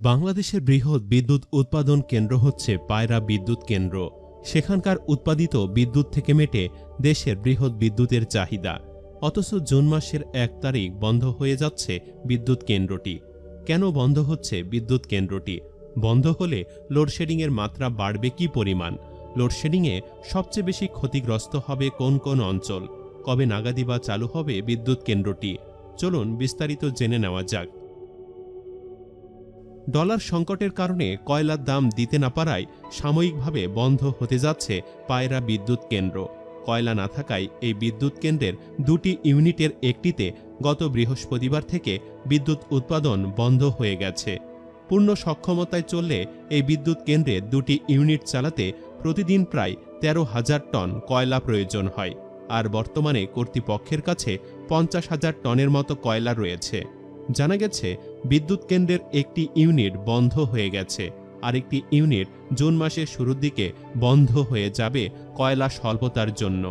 বাংলাদেশের বৃহৎ বিদ্যুৎ উৎপাদন কেন্দ্র হচ্ছে পায়রা বিদ্যুৎ কেন্দ্র। সেখানকার উৎপাদিত বিদ্যুৎ থেকে মেটে দেশের বৃহৎ বিদ্যুতের চাহিদা। অথচ জুন মাসের এক তারিখ বন্ধ হয়ে যাচ্ছে বিদ্যুৎ কেন্দ্রটি। কেন বন্ধ হচ্ছে বিদ্যুৎ কেন্দ্রটি? বন্ধ হলে লোডশেডিংয়ের মাত্রা বাড়বে কি পরিমাণ? লোডশেডিংয়ে সবচেয়ে বেশি ক্ষতিগ্রস্ত হবে কোন কোন অঞ্চল? কবে নাগাদি বা চালু হবে বিদ্যুৎ কেন্দ্রটি? চলুন বিস্তারিত জেনে নেওয়া যাক। ডলার সংকটের কারণে কয়লার দাম দিতে না পারায় সাময়িকভাবে বন্ধ হতে যাচ্ছে পায়রা বিদ্যুৎ কেন্দ্র। কয়লা না থাকায় এই বিদ্যুৎ কেন্দ্রের দুটি ইউনিটের একটিতে গত বৃহস্পতিবার থেকে বিদ্যুৎ উৎপাদন বন্ধ হয়ে গেছে। পূর্ণ সক্ষমতায় চললে এই বিদ্যুৎ কেন্দ্রে দুটি ইউনিট চালাতে প্রতিদিন প্রায় তেরো হাজার টন কয়লা প্রয়োজন হয়। আর বর্তমানে কর্তৃপক্ষের কাছে পঞ্চাশ হাজার টনের মতো কয়লা রয়েছে। জানা গেছে, বিদ্যুৎ কেন্দ্রের একটি ইউনিট বন্ধ হয়ে গেছে আরেকটি ইউনিট জুন মাসের শুরুর দিকে বন্ধ হয়ে যাবে কয়লা স্বল্পতার জন্য।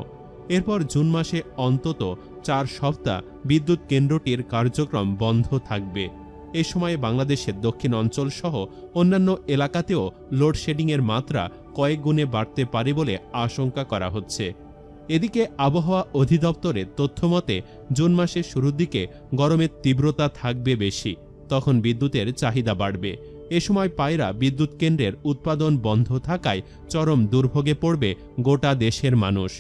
এরপর জুন মাসে অন্তত চার সপ্তাহ বিদ্যুৎ কেন্দ্রটির কার্যক্রম বন্ধ থাকবে। এ সময়ে বাংলাদেশের দক্ষিণ অঞ্চল সহ অন্যান্য এলাকাতেও লোডশেডিংয়ের মাত্রা কয়েক গুণে বাড়তে পারে বলে আশঙ্কা করা হচ্ছে। এদিকে আবহাওয়া অধিদপ্তরের তথ্যমতে, জুন মাসের শুরুর দিকে গরমের তীব্রতা থাকবে বেশি, তখন বিদ্যুতের চাহিদা বাড়বে। এ সময় পায়রা বিদ্যুৎ কেন্দ্রের উৎপাদন বন্ধ থাকায় চরম দুর্ভোগে পড়বে গোটা দেশের মানুষ।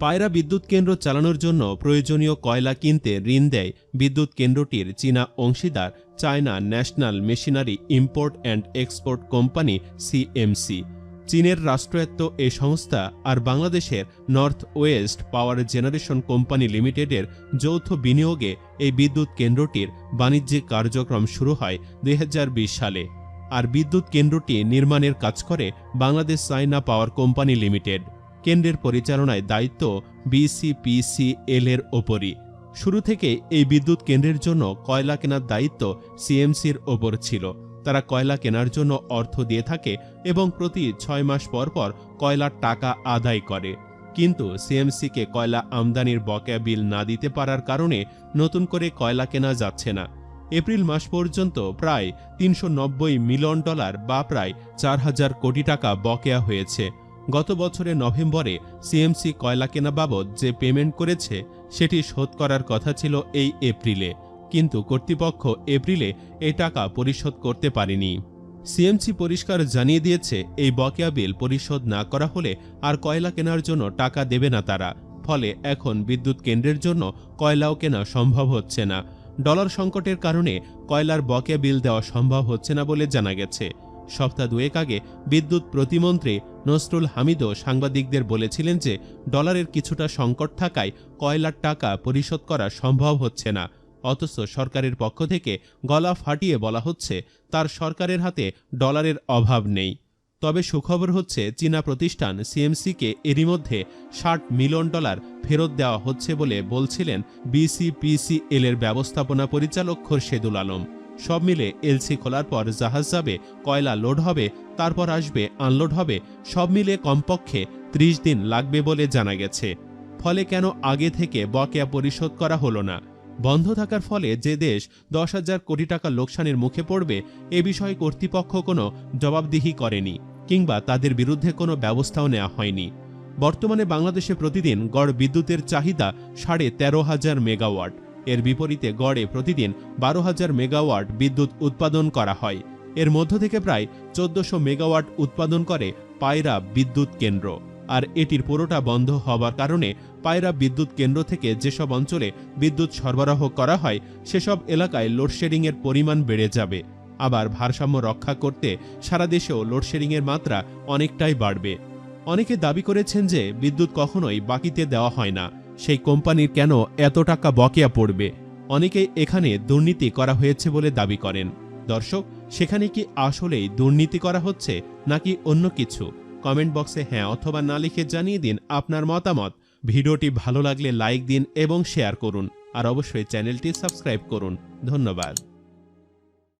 পায়রা বিদ্যুৎ কেন্দ্র চালানোর জন্য প্রয়োজনীয় কয়লা কিনতে ঋণ দেয় বিদ্যুৎ কেন্দ্রটির চীনা অংশীদার China national machinery import and export company CMC. চীনের রাষ্ট্রায়ত্ত এ সংস্থা আর বাংলাদেশের north west power generation company লিমিটেডের যৌথ বিনিয়োগে এই বিদ্যুৎ কেন্দ্রটির বাণিজ্যিক কার্যক্রম শুরু হয় দুই হাজার বিশ সালে। আর বিদ্যুৎ কেন্দ্রটি নির্মাণের কাজ করে Bangladesh China power company limited. কেন্দ্রের পরিচালনায় দায়িত্ব বিসিপিসিএল এর ওপরই। শুরু থেকে এই বিদ্যুৎ কেন্দ্রের জন্য কয়লা কেনার দায়িত্ব সিএমসির ওপর ছিল। তারা কয়লা কেনার জন্য অর্থ দিয়ে থাকে এবং প্রতি ছয় মাস পর পর কয়লার টাকা আদায় করে। কিন্তু সিএমসিকে কয়লা আমদানির বকেয়া বিল না দিতে পারার কারণে নতুন করে কয়লা কেনা যাচ্ছে না। এপ্রিল মাস পর্যন্ত প্রায় তিনশো নব্বই মিলিয়ন ডলার বা প্রায় চার হাজার কোটি টাকা বকেয়া হয়েছে। গত বছরের নভেম্বরে সিএমসি কয়লা কেনা বাবদ যে পেমেন্ট করেছে, সেটি শোধ করার কথা ছিল এই এপ্রিলে। কিন্তু কর্তৃপক্ষ এপ্রিলে এই টাকা পরিশোধ করতে পারেনি। সিএমসি পরিষ্কার জানিয়ে দিয়েছে, এই বকেয়া বিল পরিশোধ না করা হলে আর কয়লা কেনার জন্য টাকা দেবে না তারা। ফলে এখন বিদ্যুৎ কেন্দ্রের জন্য কয়লাও কেনা সম্ভব হচ্ছে না। ডলার সংকটের কারণে কয়লার বকেয়া বিল দেওয়া সম্ভব হচ্ছে না বলে জানা গেছে। সপ্তাহ দুয়েক আগে বিদ্যুৎ প্রতিমন্ত্রী নসরুল হামিদও সাংবাদিকদের বলেছিলেন যে, ডলারের কিছুটা সংকট থাকায় কয়লার টাকা পরিশোধ করা সম্ভব হচ্ছে না। অথচ সরকারের পক্ষ থেকে গলা ফাটিয়ে বলা হচ্ছে, তার সরকারের হাতে ডলারের অভাব নেই। তবে সুখবর হচ্ছে, চীনা প্রতিষ্ঠান সিএমসিকে এরই মধ্যে ষাট মিলিয়ন ডলার ফেরত দেওয়া হচ্ছে বলে বলছিলেন বিসিপিসিএল এর ব্যবস্থাপনা পরিচালক খোরশেদুল আলম। সব মিলে এলসি খোলার পর জাহাজ যাবে, কয়লা লোড হবে, তারপর আসবে, আনলোড হবে, সব মিলে কমপক্ষে ত্রিশ দিন লাগবে বলে জানা গেছে। ফলে কেন আগে থেকে বকেয়া পরিশোধ করা হলো না? বন্ধ থাকার ফলে যে দেশ দশ হাজার কোটি টাকা লোকসানের মুখে পড়বে, এ বিষয়ে কর্তৃপক্ষ কোনো জবাবদিহি করেনি কিংবা তাদের বিরুদ্ধে কোনো ব্যবস্থাও নেওয়া হয়নি। বর্তমানে বাংলাদেশে প্রতিদিন গড় বিদ্যুতের চাহিদা সাড়ে তেরো হাজার মেগাওয়াট। এর বিপরীতে গড়ে প্রতিদিন বারো হাজার মেগাওয়াট বিদ্যুৎ উৎপাদন করা হয়। এর মধ্য থেকে প্রায় চোদ্দশো মেগাওয়াট উৎপাদন করে পায়রা বিদ্যুৎ কেন্দ্র। আর এটির পুরোটা বন্ধ হবার কারণে পায়রা বিদ্যুৎ কেন্দ্র থেকে যেসব অঞ্চলে বিদ্যুৎ সরবরাহ করা হয়, সেসব এলাকায় লোডশেডিংয়ের পরিমাণ বেড়ে যাবে। আবার ভারসাম্য রক্ষা করতে সারা দেশেও লোডশেডিংয়ের মাত্রা অনেকটাই বাড়বে। অনেকে দাবি করেছেন যে বিদ্যুৎ কখনোই বাকিতে দেওয়া হয় না। সেই কোম্পানির কেন এত টাকা বকেয়া পড়বে? অনেকেই এখানে দুর্নীতি করা হয়েছে বলে দাবি করেন। দর্শক, সেখানে কি আসলেই দুর্নীতি করা হচ্ছে নাকি অন্য কিছু? কমেন্ট বক্সে হ্যাঁ অথবা না লিখে জানিয়ে দিন আপনার মতামত। ভিডিওটি ভালো লাগলে লাইক দিন এবং শেয়ার করুন। আর অবশ্যই চ্যানেলটি সাবস্ক্রাইব করুন। ধন্যবাদ।